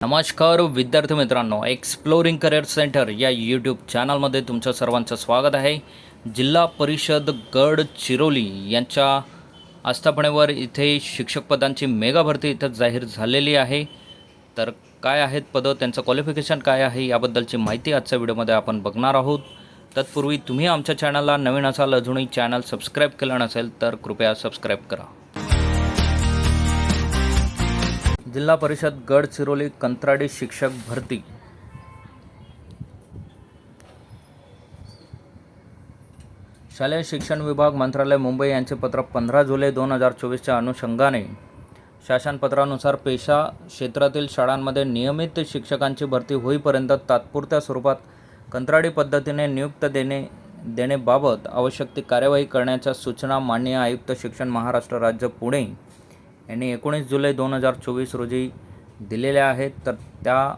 नमस्कार विद्यार्थी मित्रांनो एक्सप्लोरिंग करिअर सेंटर या यूट्यूब चॅनलमध्ये तुमचं सर्वांचं स्वागत आहे. जिल्हा परिषद गडचिरोली यांच्या आस्थापनेवर इथे शिक्षक पदांची मेगा भरती इथं जाहीर झालेली आहे. तर काय आहेत पदं त्यांचं क्वालिफिकेशन काय आहे याबद्दलची माहिती आजच्या व्हिडिओमध्ये आपण बघणार आहोत. तत्पूर्वी तुम्ही आमच्या चॅनलला नवीन असाल अजूनही चॅनल सबस्क्राईब केलं नसेल तर कृपया सबस्क्राईब करा. जिल्हा परिषद गडचिरोली कंत्राटी शिक्षक भरती. शालेय शिक्षण विभाग मंत्रालय मुंबई यांचे पत्र पंधरा जुलै दोन हजार चोवीसच्या अनुषंगाने शासनपत्रानुसार पेशा क्षेत्रातील शाळांमध्ये नियमित शिक्षकांची भरती होईपर्यंत तात्पुरत्या स्वरूपात कंत्राटी पद्धतीने नियुक्त देणे देणेबाबत आवश्यक ती कार्यवाही करण्याच्या सूचना माननीय आयुक्त शिक्षण महाराष्ट्र राज्य पुणे यांनी एकोणीस जुलै दोन हजार चोवीस रोजी दिलेल्या आहेत. तर त्या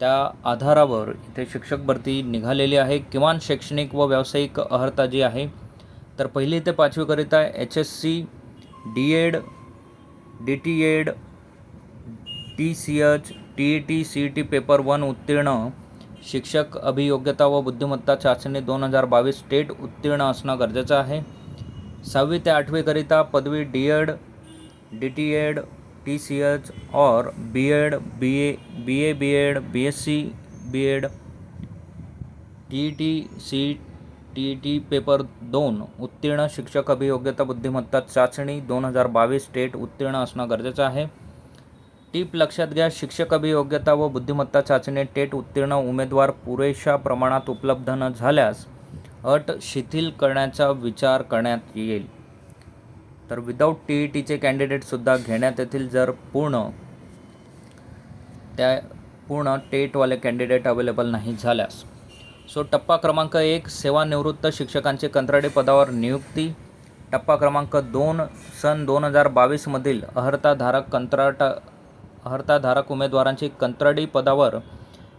त्या आधारावर इथे शिक्षक भरती निघालेली आहे. किमान शैक्षणिक व व्यावसायिक अर्हता जी आहे तर पहिली ते पाचवीकरिता H S C D Ed D T Ed T C H T E T C E T paper one उत्तीर्ण शिक्षक अभियोग्यता व बुद्धिमत्ता चाचणी दोन हजार बावीस स्टेट उत्तीर्ण असणं गरजेचं आहे. सहावी ते आठवीकरिता पदवी D Ed D T Ed T C H or B Ed B A B A B Ed B S C B Ed T E T C T T paper दोन उत्तीर्ण शिक्षक अभियोग्यता बुद्धिमत्ता चाचणी दोन हजार बावीस स्टेट उत्तीर्ण असणं गरजेचं आहे. टीप लक्षात घ्या शिक्षक अभियोग्यता व बुद्धिमत्ता चाचणी टेट उत्तीर्ण उमेदवार पुरेशा प्रमाणात उपलब्ध न झाल्यास अट शिथिल करण्याचा विचार करण्यात येईल. तर विदाऊट टी ई टीचे कॅन्डिडेटसुद्धा घेण्यात येतील जर पूर्ण त्या पूर्ण टेटवाले कॅन्डिडेट अवेलेबल नाही झाल्यास. सो टप्पा क्रमांक एक सेवानिवृत्त शिक्षकांची कंत्राटी पदावर नियुक्ती. टप्पा क्रमांक दोन सन दोन हजार बावीसमधील अर्हताधारक कंत्राट अर्हताधारक उमेदवारांची कंत्राटी पदावर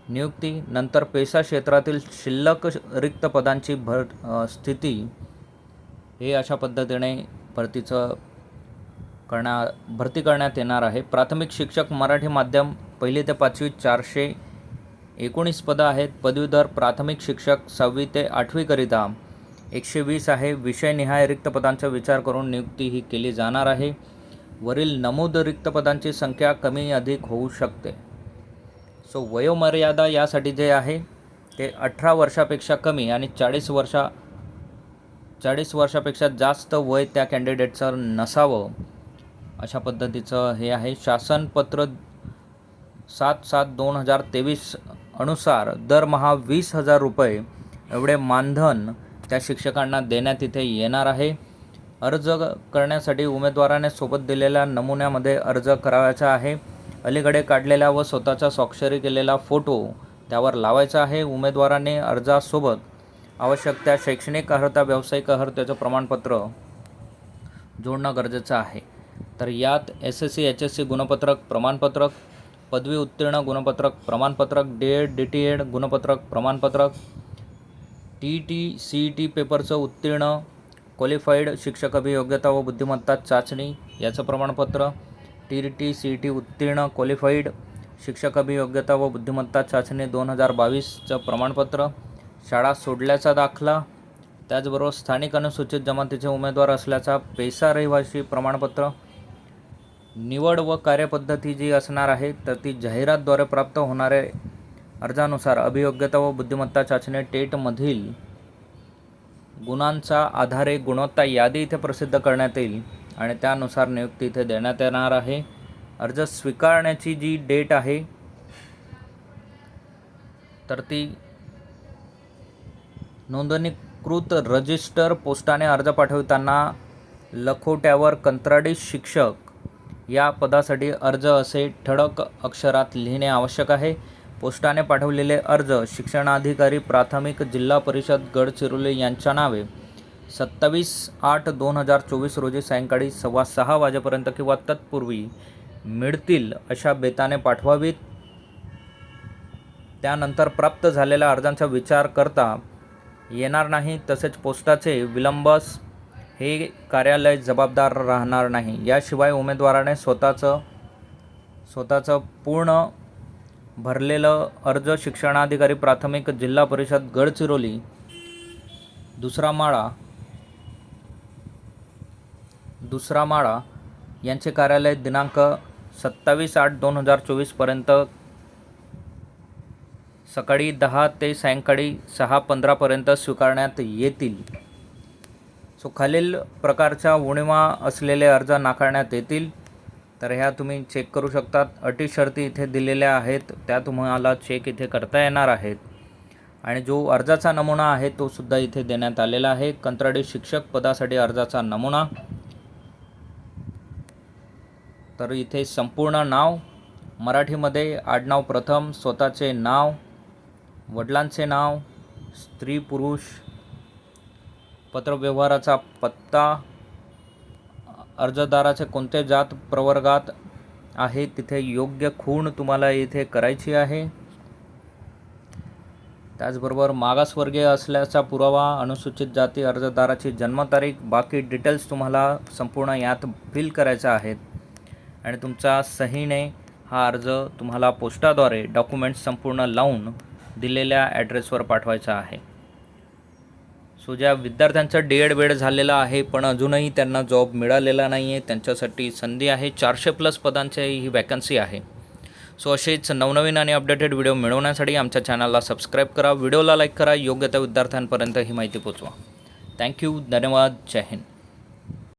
नियुक्ती नंतर पेसा क्षेत्रातील शिल्लक रिक्त पदांची भर स्थिती हे अशा पद्धतीने भरतीचं करण्या भरती करण्यात येणार आहे. प्राथमिक शिक्षक मराठी माध्यम पहिली ते पाचवी चारशे एकोणीस पदं आहेत. पदवीधर प्राथमिक शिक्षक सहावी ते आठवीकरिता एकशे वीस आहे. विषयनिहाय रिक्त पदांचा विचार करून नियुक्ती ही केली जाणार आहे. वरील नमूद रिक्त पदांची संख्या कमी अधिक होऊ शकते. सो वयोमर्यादा यासाठी जे आहे ते अठरा वर्षापेक्षा कमी आणि चाळीस वर्षा चाळीस वर्षापेक्षा जास्त वय त्या कॅन्डिडेटचं नसावं अशा पद्धतीचं हे आहे. शासनपत्र सात सात दोन हजार तेवीस अनुसार दरमहा वीस हजार रुपये एवढे मानधन त्या शिक्षकांना देण्यात इथे येणार आहे. अर्ज करण्यासाठी उमेदवाराने सोबत दिलेल्या नमुन्यामध्ये अर्ज करावयाचा आहे. अलीकडे काढलेला व स्वतःचा स्वाक्षरी केलेला फोटो त्यावर लावायचा आहे. उमेदवाराने अर्जासोबत आवश्यक त्या शैक्षणिक अर्हता व्यावसायिक अर्हतेचं प्रमाणपत्र जोडणं गरजेचं आहे. तर यात S S C H S C गुणपत्रक प्रमाणपत्रक पदवी उत्तीर्ण गुणपत्रक प्रमाणपत्रक D Ed D T Ed गुणपत्रक प्रमाणपत्रक T T C E T पेपरचं उत्तीर्ण क्वालिफाईड शिक्षक अभियोग्यता व बुद्धिमत्ता चाचणी याचं प्रमाणपत्र T T C E T उत्तीर्ण क्वालिफाईड शिक्षक अभियोग्यता व बुद्धिमत्ता चाचणी दोन हजार बावीसचं प्रमाणपत्र. शाळा सोडल्याचा दाखला. त्याचबरोबर स्थानिक अनुसूचित जमातीचे उमेदवार असल्याचा पेसा रहिवासी प्रमाणपत्र. निवड व कार्यपद्धती जी असणार आहे तर ती जाहिरातद्वारे प्राप्त होणारे अर्जानुसार अभियोग्यता व बुद्धिमत्ता चाचणी टेटमधील गुणांचा आधारे गुणवत्ता यादी इथे प्रसिद्ध करण्यात येईल. आणि त्यानुसार नियुक्ती इथे देण्यात येणार आहे. अर्ज स्वीकारण्याची जी डेट आहे तर ती नोंदणीकृत रजिस्टर पोस्टाने अर्ज पाठवताना लखोट्यावर कंत्राटी शिक्षक या पदासाठी अर्ज असे ठळक अक्षरात लिहिणे आवश्यक आहे. पोस्टाने पाठवलेले अर्ज शिक्षणाधिकारी प्राथमिक जिल्हा परिषद गडचिरोली यांच्या नावे. सत्तावीस आठ दोन हजार चोवीस रोजी सायंकाळी सव्वा सहा वाजेपर्यंत किंवा तत्पूर्वी मिळतील अशा बेताने पाठवावीत. त्यानंतर प्राप्त झालेल्या अर्जांचा विचार करता येणार नाही तसेच पोस्टाचे विलंबस हे कार्यालय जबाबदार राहणार नाही. याशिवाय उमेदवाराने स्वतःचं स्वतःचं पूर्ण भरलेलं अर्ज शिक्षणाधिकारी प्राथमिक जिल्हा परिषद गडचिरोली दुसरा माळा दुसरा माळा यांचे कार्यालय दिनांक सत्तावीस आठ दोन हजार चोवीसपर्यंत सकाळी दहा ते सायंकाळी सहा पंधरापर्यंत स्वीकारण्यात येतील. सो खालील प्रकारच्या उणिवा असलेले अर्ज नाकारण्यात येतील. तर ह्या तुम्ही चेक करू शकतात. अटी शर्ती इथे दिलेल्या आहेत. त्या तुम्हाला चेक इथे करता येणार आहेत. आणि जो अर्जाचा नमुना आहे तो सुद्धा इथे देण्यात आलेला आहे. कंत्राटी शिक्षक पदासाठी अर्जाचा नमुना. तर इथे संपूर्ण नाव मराठीमध्ये आडनाव प्रथम स्वतःचे नाव वडिलांचे नाव स्त्री पुरुष पत्रव्यवहाराचा पत्ता अर्जदाराचे कोणते जात प्रवर्गात आहे तिथे योग्य खूण तुम्हाला इथे करायची आहे. त्याचबरोबर मागासवर्गीय असल्याचा पुरावा अनुसूचित जाती अर्जदाराची जन्मतारीख बाकी डिटेल्स तुम्हाला संपूर्ण यात फिल करायच्या आहेत आणि तुमचा सहीने हा अर्ज तुम्हाला पोस्टाद्वारे डॉक्युमेंट्स संपूर्ण लावून दिलेल्या ॲड्रेसवर पाठवायचा आहे. सो ज्या विद्यार्थ्यांचं डी एड बेड झालेला आहे पण अजूनही त्यांना जॉब मिळालेला नाही आहे त्यांच्यासाठी संधी आहे. चारशे प्लस पदांची ही वॅकन्सी आहे. सो असेच नवनवीन आणि अपडेटेड व्हिडिओ मिळवण्यासाठी आमच्या चॅनलला सबस्क्राईब करा. व्हिडिओला लाईक करा. योग्य त्या विद्यार्थ्यांपर्यंत ही माहिती पोचवा. थँक्यू धन्यवाद. जय हिंद.